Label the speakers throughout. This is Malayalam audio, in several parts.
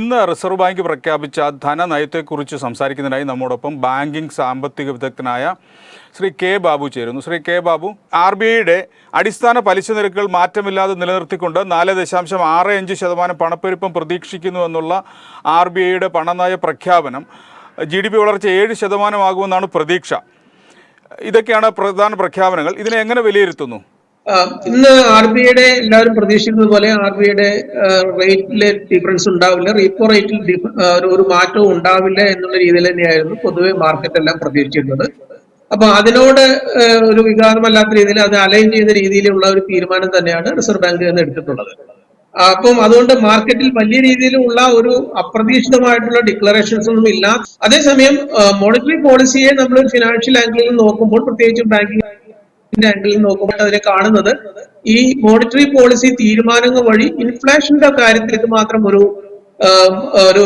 Speaker 1: ഇന്ന് റിസർവ് ബാങ്ക് പ്രഖ്യാപിച്ച ധനനയത്തെക്കുറിച്ച് സംസാരിക്കുന്നതിനായി നമ്മോടൊപ്പം ബാങ്കിംഗ് സാമ്പത്തിക വിദഗ്ധനായ ശ്രീ കെ ബാബു ചേരുന്നു. Shri K Babu R B ഐയുടെ അടിസ്ഥാന പലിശ നിരക്കുകൾ മാറ്റമില്ലാതെ നിലനിർത്തിക്കൊണ്ട് നാല് ദശാംശം ആറ് അഞ്ച് ശതമാനം പണപ്പെരുപ്പം പ്രതീക്ഷിക്കുന്നുവെന്നുള്ള ആർ ബി ഐയുടെ പണനയ പ്രഖ്യാപനം ജി ഡി പി വളർച്ച ഏഴ് ശതമാനമാകുമെന്നാണ് പ്രതീക്ഷ. ഇതൊക്കെയാണ് പ്രധാന പ്രഖ്യാപനങ്ങൾ. ഇതിനെ എങ്ങനെ വിലയിരുത്തുന്നു?
Speaker 2: ഇന്ന് ആർ ബി ഐയുടെ എല്ലാവരും പ്രതീക്ഷിക്കുന്നത് പോലെ ആർ ബി ഐയുടെ റേറ്റിൽ ഡിഫറൻസ് ഉണ്ടാവില്ല. റീപ്പോ റേറ്റിൽ ഒരു- മാറ്റവും ഉണ്ടാവില്ല എന്നുള്ള രീതിയിൽ തന്നെയായിരുന്നു പൊതുവെ മാർക്കറ്റ് എല്ലാം പ്രതീക്ഷിച്ചിരുന്നത്. അപ്പൊ അതിനോട് ഒരു വികാരമല്ലാത്ത രീതിയിൽ അത് അലൈൻ ചെയ്യുന്ന രീതിയിലുള്ള ഒരു തീരുമാനം തന്നെയാണ് റിസർവ് ബാങ്ക് എന്ന് എടുത്തിട്ടുള്ളത്. അപ്പം അതുകൊണ്ട് മാർക്കറ്റിൽ വലിയ രീതിയിലുള്ള ഒരു അപ്രതീക്ഷിതമായിട്ടുള്ള ഡിക്ലറേഷൻസ് ഒന്നും ഇല്ല. അതേസമയം മോണിറ്ററി പോളിസിയെ നമ്മൾ ഫിനാൻഷ്യൽ ആംഗിളിൽ നോക്കുമ്പോൾ പ്രത്യേകിച്ചും ബാങ്കിങ് ആംഗിളിൽ നോക്കുമ്പോൾ അതിനെ കാണുന്നത്. ഈ മോണിറ്ററി പോളിസി തീരുമാനങ്ങൾ വഴി ഇൻഫ്ലേഷന്റെ കാര്യത്തിൽ ഇത് മാത്രം ഒരു ഒരു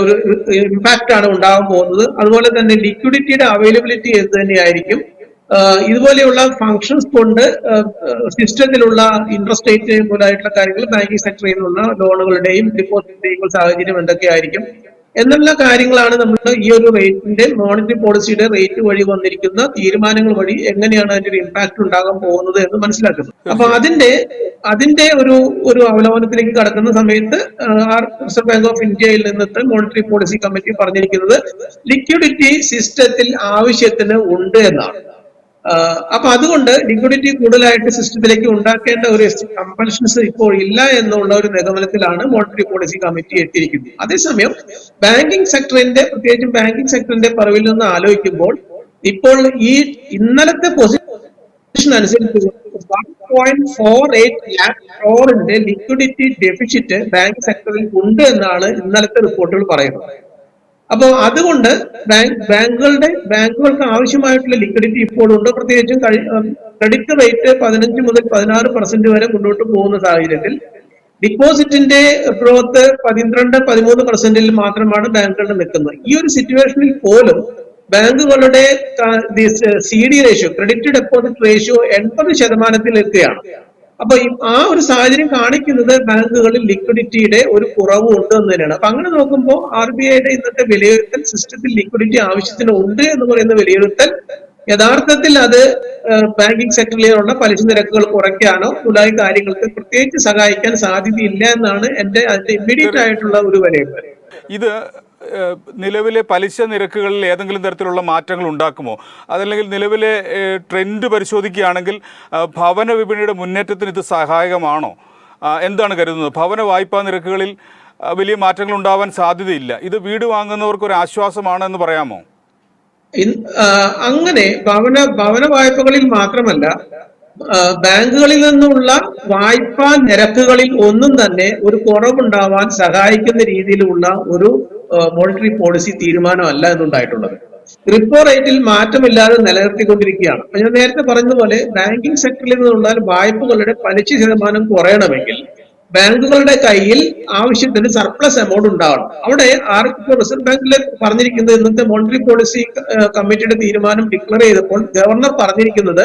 Speaker 2: ഇമ്പാക്റ്റ് ആണ് ഉണ്ടാകാൻ പോകുന്നത്. അതുപോലെ തന്നെ ലിക്വിഡിറ്റിയുടെ അവൈലബിലിറ്റി എന്ത് തന്നെയായിരിക്കും? ഇതുപോലെയുള്ള ഫങ്ഷൻസ് കൊണ്ട് സിസ്റ്റത്തിലുള്ള ഇൻട്രസ്റ്റ് റേറ്റ് മുതലായിട്ടുള്ള കാര്യങ്ങൾ ബാങ്കിങ് സെക്ടറിൽ നിന്നുള്ള ലോണുകളുടെയും ഡിപ്പോസിറ്റിന്റെയും സാഹചര്യം എന്തൊക്കെയായിരിക്കും? എന്നുള്ള കാര്യങ്ങളാണ് നമ്മൾ ഈ ഒരു റേറ്റിന്റെ മോണിറ്ററി പോളിസിയുടെ റേറ്റ് വഴി വന്നിരിക്കുന്ന തീരുമാനങ്ങൾ വഴി എങ്ങനെയാണ് അതിന്റെ ഇമ്പാക്ട് ഉണ്ടാകാൻ പോകുന്നത് എന്ന് മനസ്സിലാക്കുന്നത്. അപ്പൊ അതിന്റെ അതിന്റെ ഒരു ഒരു അവലോകനത്തിലേക്ക് കടക്കുന്ന സമയത്ത് റിസർവ് ബാങ്ക് ഓഫ് ഇന്ത്യയിൽ നിന്നത്തെ മോണിറ്ററി പോളിസി കമ്മിറ്റി പറഞ്ഞിരിക്കുന്നത് ലിക്വിഡിറ്റി സിസ്റ്റത്തിൽ ആവശ്യത്തിന് ഉണ്ട് എന്നാണ്. അപ്പൊ അതുകൊണ്ട് ലിക്വിഡിറ്റി കൂടുതലായിട്ട് സിസ്റ്റത്തിലേക്ക് ഉണ്ടാക്കേണ്ട ഒരു കമ്പൽഷൻസ് ഇപ്പോൾ ഇല്ല എന്നുള്ള ഒരു നിഗമനത്തിലാണ് മോണിറ്ററി പോളിസി കമ്മിറ്റി എത്തിയിരിക്കുന്നത്. അതേസമയം ബാങ്കിങ് സെക്ടറിന്റെ പ്രത്യേകിച്ചും ബാങ്കിങ് സെക്ടറിന്റെ പറവിൽ നിന്ന് ആലോചിക്കുമ്പോൾ ഇപ്പോൾ ഈ ഇന്നലത്തെ പൊസിഷൻ അനുസരിച്ച് one point four eight lakh ക്രോറിന്റെ liquidity deficit bank സെക്ടറിൽ ഉണ്ട് എന്നാണ് ഇന്നലത്തെ റിപ്പോർട്ടുകൾ പറയുന്നത്. അപ്പോൾ അതുകൊണ്ട് ബാങ്ക് ബാങ്കുകളുടെ ബാങ്കുകൾക്ക് ആവശ്യമായിട്ടുള്ള ലിക്വിഡിറ്റി ഇപ്പോഴുണ്ട്. പ്രത്യേകിച്ചും ക്രെഡിറ്റ് റേറ്റ് പതിനഞ്ച് മുതൽ പതിനാറ് പെർസെന്റ് വരെ മുന്നോട്ട് പോകുന്ന സാഹചര്യത്തിൽ ഡിപ്പോസിറ്റിന്റെ ഗ്രോത്ത് പന്ത്രണ്ട് പതിമൂന്ന് പെർസെന്റിൽ മാത്രമാണ് ബാങ്കുകൾ നിൽക്കുന്നത്. ഈ ഒരു സിറ്റുവേഷനിൽ പോലും ബാങ്കുകളുടെ C D ratio credit deposit ratio എൺപത് ശതമാനത്തിൽ എത്തുകയാണ് അപ്പൊ ആ ഒരു സാഹചര്യം കാണിക്കുന്നത് ബാങ്കുകളിൽ ലിക്വിഡിറ്റിയുടെ ഒരു കുറവ് ഉണ്ട് എന്ന് തന്നെയാണ് അപ്പൊ അങ്ങനെ നോക്കുമ്പോൾ ആർ ബി ഐയുടെ ഇന്നത്തെ വിലയിരുത്തൽ സിസ്റ്റത്തിൽ ലിക്വിഡിറ്റി ആവശ്യത്തിന് ഉണ്ട് എന്ന് പറയുന്ന വിലയിരുത്തൽ യഥാർത്ഥത്തിൽ അത് ബാങ്കിങ് സെക്ടറിലുള്ള പലിശ നിരക്കുകൾ കുറയ്ക്കാനോ മുതലായ കാര്യങ്ങൾക്ക് പ്രത്യേകിച്ച് സഹായിക്കാൻ സാധ്യതയില്ല എന്നാണ് എന്റെ അതിന്റെ ഇമ്മീഡിയറ്റ് ആയിട്ടുള്ള ഒരു വിലയിരുത്തൽ.
Speaker 1: ഇത് നിലവിലെ പലിശ നിരക്കുകളിൽ ഏതെങ്കിലും തരത്തിലുള്ള മാറ്റങ്ങൾ ഉണ്ടാക്കുമോ? അതല്ലെങ്കിൽ നിലവിലെ ട്രെൻഡ് പരിശോധിക്കുകയാണെങ്കിൽ ഭവന വിപണിയുടെ മുന്നേറ്റത്തിന് ഇത് സഹായകമാണോ? എന്താണ് കരുതുന്നത്? ഭവന വായ്പാ നിരക്കുകളിൽ വലിയ മാറ്റങ്ങൾ ഉണ്ടാവാൻ സാധ്യതയില്ല. ഇത് വീട് വാങ്ങുന്നവർക്ക് ഒരു ആശ്വാസമാണ് എന്ന് പറയാമോ?
Speaker 2: അങ്ങനെ ഭവന ഭവന വായ്പകളിൽ മാത്രമല്ല ബാങ്കുകളിൽ നിന്നുള്ള വായ്പാ നിരക്കുകളിൽ ഒന്നും തന്നെ ഒരു കുറവുണ്ടാവാൻ സഹായിക്കുന്ന രീതിയിലുള്ള ഒരു മോണിറ്ററി പോളിസി തീരുമാനമല്ല എന്നുണ്ടായിട്ടുള്ളത്. റിപ്പോ റേറ്റിൽ മാറ്റമില്ലാതെ നിലനിർത്തിക്കൊണ്ടിരിക്കുകയാണ്. അപ്പൊ ഞാൻ നേരത്തെ പറഞ്ഞതുപോലെ ബാങ്കിങ് സെക്ടറിൽ നിന്നുള്ള വായ്പകളുടെ പലിശ ശതമാനം കുറയണമെങ്കിൽ ബാങ്കുകളുടെ കയ്യിൽ ആവശ്യത്തിന് സർപ്ലസ് എമൗണ്ട് ഉണ്ടാവണം. അവിടെ ആർക്ക് റിസർവ് ബാങ്കിൽ പറഞ്ഞിരിക്കുന്നത് ഇന്നത്തെ മോണിറ്ററി പോളിസി കമ്മിറ്റിയുടെ തീരുമാനം ഡിക്ലെയർ ചെയ്തപ്പോൾ ഗവർണർ പറഞ്ഞിരിക്കുന്നത്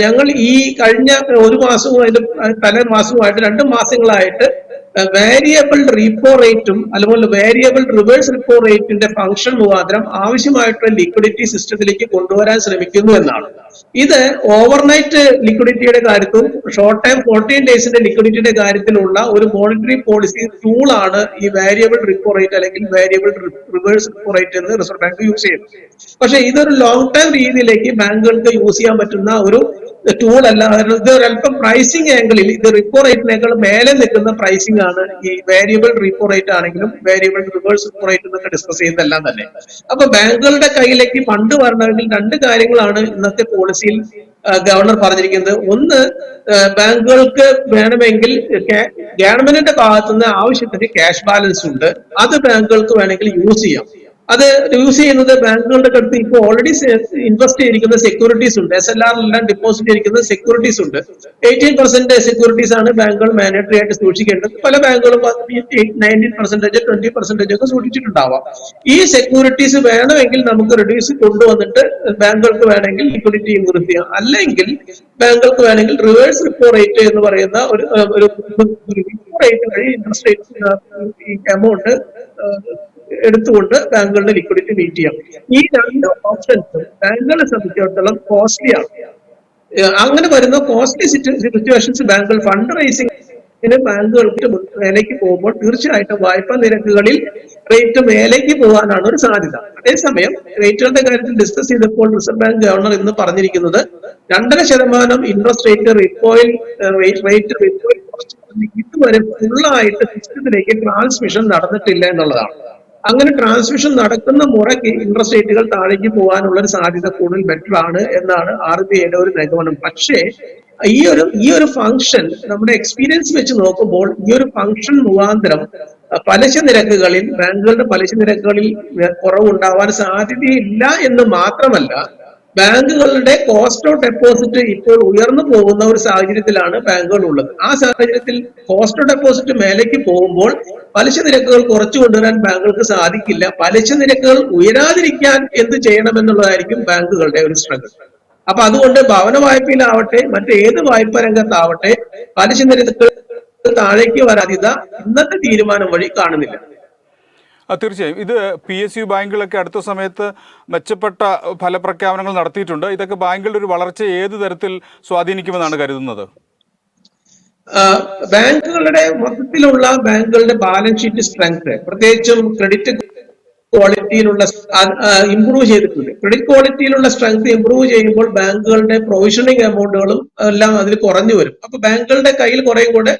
Speaker 2: ഞങ്ങൾ ഈ കഴിഞ്ഞ ഒരു മാസവും അതിന്റെ തലേ മാസവുമായിട്ട് രണ്ട് മാസങ്ങളായിട്ട് വേരിയബിൾ റീപ്പോ റേറ്റും അതുപോലെ വേരിയബിൾ റിവേഴ്സ് റിപ്പോ റേറ്റിന്റെ ഫംഗ്ഷൻ മുഖാന്തരം ആവശ്യമായിട്ടുള്ള ലിക്വിഡിറ്റി സിസ്റ്റത്തിലേക്ക് കൊണ്ടുവരാൻ ശ്രമിക്കുന്നു എന്നാണ്. ഇത് ഓവർനൈറ്റ് ലിക്വിഡിറ്റിയുടെ കാര്യത്തിൽ ഷോർട്ട് ടൈം ഫോർട്ടീൻ ഡേയ്സിന്റെ ലിക്വിഡിറ്റിയുടെ കാര്യത്തിലുള്ള ഒരു മോണിറ്ററി പോളിസി ടൂൾ ആണ് ഈ വേരിയബിൾ റിപ്പോ റേറ്റ് അല്ലെങ്കിൽ വേരിയബിൾ റിവേഴ്സ് റിപ്പോ റേറ്റ് എന്ന് റിസർവ് ബാങ്ക് യൂസ് ചെയ്യുന്നത്. പക്ഷേ ഇതൊരു ലോങ് ടൈം രീതിയിലേക്ക് ബാങ്കുകൾക്ക് യൂസ് ചെയ്യാൻ പറ്റുന്ന ഒരു ടൂൾ അല്ല. ഇത് ഒരല്പം പ്രൈസിംഗ് ആംഗിളിൽ ഇത് റിപ്പോ റേറ്റിനേക്കാൾ മേലെ നിൽക്കുന്ന പ്രൈസിംഗ് ആണ് ഈ വേരിയബിൾ റീപ്പോ റേറ്റ് ആണെങ്കിലും വേരിയബിൾ റിവേഴ്സ് റിപ്പോ റേറ്റ് എന്നൊക്കെ ഡിസ്കസ് ചെയ്യുന്നതെല്ലാം തന്നെ. അപ്പൊ ബാങ്കുകളുടെ കയ്യിലേക്ക് ഫണ്ട് വരണമെങ്കിൽ രണ്ട് കാര്യങ്ങളാണ് ഇന്നത്തെ പോളിസിയിൽ ഗവർണർ പറഞ്ഞിരിക്കുന്നത്. ഒന്ന് ബാങ്കുകൾക്ക് വേണമെങ്കിൽ ഗവൺമെന്റിന്റെ ഭാഗത്തുനിന്ന് ആവശ്യത്തിന് ക്യാഷ് ബാലൻസ് ഉണ്ട്. അത് ബാങ്കുകൾക്ക് വേണമെങ്കിൽ യൂസ് ചെയ്യാം. അത് യൂസ് ചെയ്യുന്നത് ബാങ്കുകളുടെ അടുത്ത് ഇപ്പോൾ ഓൾറെഡി ഇൻവെസ്റ്റ് ചെയ്തിരിക്കുന്ന സെക്യൂരിറ്റീസ് ഉണ്ട്. എസ് എൽ ആറിലെല്ലാം ഡെപ്പോസിറ്റ് ചെയ്തിരിക്കുന്ന സെക്യൂരിറ്റീസ് ഉണ്ട്. എയ്റ്റീൻ പെർസെന്റ് സെക്യൂരിറ്റീസ് ആണ് ബാങ്കുകൾ മാൻഡേറ്ററി ആയിട്ട് സൂക്ഷിക്കേണ്ടത്. പല ബാങ്കുകളും നയന്റീൻ പെർസെന്റേജ് ട്വന്റി പെർസെന്റേജ് ഒക്കെ സൂക്ഷിച്ചിട്ടുണ്ടാവാം. ഈ സെക്യൂരിറ്റീസ് വേണമെങ്കിൽ നമുക്ക് റിഡ്യൂസ് കൊണ്ടുവന്നിട്ട് ബാങ്കുകൾക്ക് വേണമെങ്കിൽ ലിക്വിഡിറ്റി ഇൻക്രീസ് ചെയ്യാം. അല്ലെങ്കിൽ ബാങ്കുകൾക്ക് വേണമെങ്കിൽ റിവേഴ്സ് റിപ്പോ റേറ്റ് എന്ന് പറയുന്ന ഒരു ഒരു റിപ്പോ റേറ്റ് വഴി ഇൻട്രസ്റ്റ് റേറ്റ് എമൗണ്ട് എടുത്തുകൊണ്ട് ബാങ്കുകളുടെ ലിക്വിഡിറ്റി മീറ്റ് ചെയ്യാം. ഈ രണ്ട് ഓപ്ഷൻസും ബാങ്കുകളെ സംബന്ധിച്ചിടത്തോളം കോസ്റ്റ്ലി ആണ്. അങ്ങനെ വരുന്ന കോസ്റ്റ്ലി സിറ്റുവേഷൻസ് ബാങ്കുകൾ ഫണ്ട് റേസിംഗ് ബാങ്കുകൾക്ക് മേലേക്ക് പോകുമ്പോൾ തീർച്ചയായിട്ടും വായ്പാ നിരക്കുകളിൽ റേറ്റ് മേലേക്ക് പോകാനാണ് ഒരു സാധ്യത. അതേസമയം റേറ്റുകളുടെ കാര്യത്തിൽ ഡിസ്കസ് ചെയ്തപ്പോൾ റിസർവ് ബാങ്ക് ഗവർണർ ഇന്ന് പറഞ്ഞിരിക്കുന്നത് രണ്ടര ശതമാനം ഇൻട്രസ്റ്റ് റേറ്റ് റിപ്പോയിൽ റേറ്റ് റിപ്പോയിൽ ഇതുവരെ ഫുള്ളായിട്ട് സിസ്റ്റത്തിലേക്ക് ട്രാൻസ്മിഷൻ നടന്നിട്ടില്ല എന്നുള്ളതാണ്. അങ്ങനെ ട്രാൻസ്മിഷൻ നടക്കുന്ന മുറയ്ക്ക് ഇൻട്രസ്റ്റ് റേറ്റുകൾ താഴേക്ക് പോകാനുള്ള ഒരു സാധ്യത കൂടുതൽ ബെറ്റർ ആണ് എന്നാണ് ആർ ബി ഐയുടെ ഒരു നിഗമനം. പക്ഷേ ഈ ഒരു ഈ ഒരു ഫംഗ്ഷൻ നമ്മുടെ എക്സ്പീരിയൻസ് വെച്ച് നോക്കുമ്പോൾ ഈ ഒരു ഫംഗ്ഷൻ മുഖാന്തരം പലിശ നിരക്കുകളിൽ ബാങ്കുകളുടെ പലിശ നിരക്കുകളിൽ കുറവുണ്ടാവാൻ സാധ്യതയില്ല എന്ന് മാത്രമല്ല ബാങ്കുകളുടെ കോസ്റ്റ് ഓഫ് ഡെപ്പോസിറ്റ് ഇപ്പോൾ ഉയർന്നു പോകുന്ന ഒരു സാഹചര്യത്തിലാണ് ബാങ്കുകൾ ഉള്ളത് ആ സാഹചര്യത്തിൽ കോസ്റ്റ് ഓഫ് ഡെപ്പോസിറ്റ് മേലേക്ക് പോകുമ്പോൾ പലിശ നിരക്കുകൾ കുറച്ചു കൊണ്ടുവരാൻ ബാങ്കുകൾക്ക് സാധിക്കില്ല. പലിശ നിരക്കുകൾ ഉയരാതിരിക്കാൻ എന്ത് ചെയ്യണമെന്നുള്ളതായിരിക്കും ബാങ്കുകളുടെ ഒരു സ്ട്രഗിൾ അപ്പൊ അതുകൊണ്ട് ഭവന വായ്പയിലാവട്ടെ മറ്റേത് വായ്പ രംഗത്താവട്ടെ പലിശ നിരക്കുകൾ താഴേക്ക് വരാതിത ഇന്നത്തെ തീരുമാനം വഴി കാണുന്നില്ല.
Speaker 1: തീർച്ചയായും. ഇത് പി എസ് യു ബാങ്കുകളൊക്കെ അടുത്ത സമയത്ത് മെച്ചപ്പെട്ട ഫലപ്രഖ്യാപനങ്ങൾ നടത്തിയിട്ടുണ്ട്. ഇതൊക്കെ ബാങ്കുകളുടെ ഒരു വളർച്ച ഏത് തരത്തിൽ സ്വാധീനിക്കുമെന്നാണ് കരുതുന്നത്?
Speaker 2: ബാങ്കുകളുടെ മൊത്തത്തിലുള്ള ബാങ്കുകളുടെ ബാലൻസ് ഷീറ്റ് സ്ട്രെങ്ത് പ്രത്യേകിച്ചും ക്രെഡിറ്റ് ക്വാളിറ്റിയിലുള്ള ഇംപ്രൂവ് ചെയ്തിട്ടുണ്ട്. ക്രെഡിറ്റ് ക്വാളിറ്റിയിലുള്ള സ്ട്രെങ്ത് ഇംപ്രൂവ് ചെയ്യുമ്പോൾ ബാങ്കുകളുടെ പ്രൊവിഷനിങ് എമൗണ്ടുകളും എല്ലാം അതിൽ കുറഞ്ഞു വരും. അപ്പൊ ബാങ്കുകളുടെ കയ്യിൽ കുറെ കൂടെ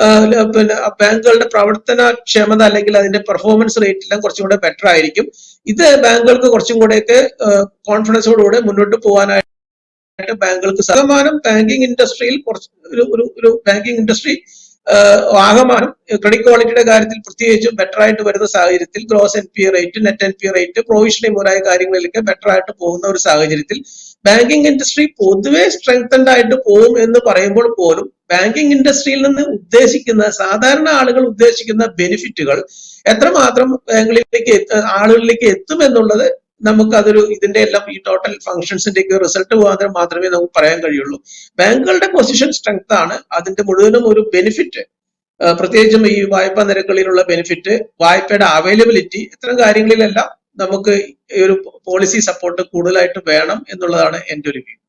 Speaker 2: പിന്നെ ബാങ്കുകളുടെ പ്രവർത്തനക്ഷമത അല്ലെങ്കിൽ അതിന്റെ പെർഫോമൻസ് റേറ്റ് എല്ലാം കുറച്ചും കൂടെ ബെറ്റർ ആയിരിക്കും. ഇത് ബാങ്കുകൾക്ക് കുറച്ചും കൂടെയൊക്കെ കോൺഫിഡൻസോടുകൂടെ മുന്നോട്ട് പോകാനായിട്ട് ബാങ്കുകൾക്ക് ശതമാനം ബാങ്കിങ് ഇൻഡസ്ട്രിയിൽ കുറച്ച് ഒരു ഒരു ബാങ്കിങ് ഇൻഡസ്ട്രി ആകമാനം ക്രെഡിറ്റ് ക്വാളിറ്റിയുടെ കാര്യത്തിൽ പ്രത്യേകിച്ചും ബെറ്റർ ആയിട്ട് വരുന്ന സാഹചര്യത്തിൽ gross N P rate net N P rate provisioning മുതലായ കാര്യങ്ങളിലൊക്കെ ബെറ്റർ ആയിട്ട് പോകുന്ന ഒരു സാഹചര്യത്തിൽ ബാങ്കിങ് ഇൻഡസ്ട്രി പൊതുവെ സ്ട്രെങ്തൻഡ് ആയിട്ട് പോകും എന്ന് പറയുമ്പോൾ പോലും ബാങ്കിങ് ഇൻഡസ്ട്രിയിൽ നിന്ന് ഉദ്ദേശിക്കുന്ന സാധാരണ ആളുകൾ ഉദ്ദേശിക്കുന്ന ബെനിഫിറ്റുകൾ എത്രമാത്രം ബാങ്കുകളിലേക്ക് ആളുകളിലേക്ക് എത്തും എന്നുള്ളത് നമുക്ക് അതൊരു ഇതിന്റെ എല്ലാം ഈ ടോട്ടൽ ഫംഗ്ഷൻസിന്റെ ഒക്കെ റിസൾട്ട് മാത്രം മാത്രമേ നമുക്ക് പറയാൻ കഴിയുള്ളൂ. ബാങ്കുകളുടെ പൊസിഷൻ സ്ട്രെങ്ത് ആണ്. അതിന്റെ മുഴുവനും ഒരു ബെനിഫിറ്റ് പ്രത്യേകിച്ചും ഈ വായ്പാ നിരക്കുകളിലുള്ള ബെനിഫിറ്റ് വായ്പയുടെ അവൈലബിലിറ്റി ഇത്തരം കാര്യങ്ങളിലെല്ലാം നമുക്ക് ഈ ഒരു പോളിസി സപ്പോർട്ട് കൂടുതലായിട്ട് വേണം എന്നുള്ളതാണ് എന്റെ ഒരു വ്യൂ